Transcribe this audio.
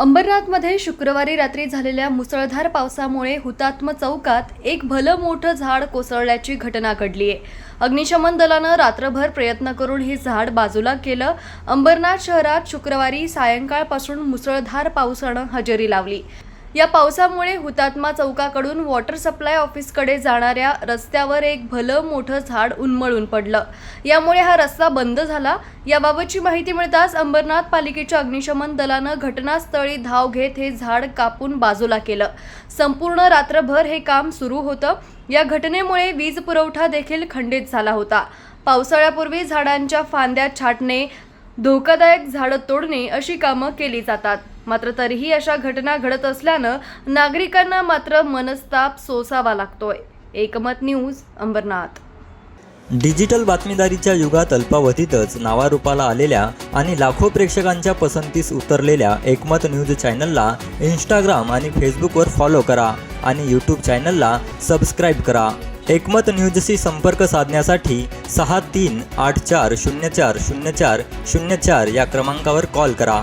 अंबरनाथमध्ये शुक्रवारी रात्री झालेल्या मुसळधार पावसामुळे हुतात्म चौकात एक भलं मोठं झाड कोसळल्याची घटना घडली आहे. अग्निशमन दलानं रात्रभर प्रयत्न करून हे झाड बाजूला केलं. अंबरनाथ शहरात शुक्रवारी सायंकाळपासून मुसळधार पावसानं हजेरी लावली. या पावसामुळे हुतात्मा चौकाकडून वॉटर सप्लाय ऑफिसकडे जाणाऱ्या रस्त्यावर एक भलं मोठं झाड उन्मळून पडलं. यामुळे हा रस्ता बंद झाला. याबाबतची माहिती मिळताच अंबरनाथ पालिकेच्या अग्निशमन दलानं घटनास्थळी धाव घेत हे झाड कापून बाजूला केलं. संपूर्ण रात्रभर हे काम सुरू होतं. या घटनेमुळे वीज पुरवठा देखील खंडित झाला होता. पावसाळ्यापूर्वी झाडांच्या फांद्या छाटणे धोकादायक झाडं तोडणे अशी कामं केली जातात. मात्र तरीही अशा घटना घडत असल्यानं नागरिकांना मात्र मनस्ताप सोसावा लागतोय. एकमत न्यूज अंबरनाथ. डिजिटल बातमीदारीच्या युगात अल्पावधीतच नावारूपाला आलेल्या आणि लाखो प्रेक्षकांच्या पसंतीस उतरलेल्या एकमत न्यूज चॅनलला इंस्टाग्राम आणि फेसबुकवर फॉलो करा आणि यूट्यूब चॅनलला सबस्क्राईब करा. एकमत न्यूजशी संपर्क साधण्यासाठी सहा तीन आठ चार शून्य चार शून्य चार शून्य चार या क्रमांकावर कॉल करा.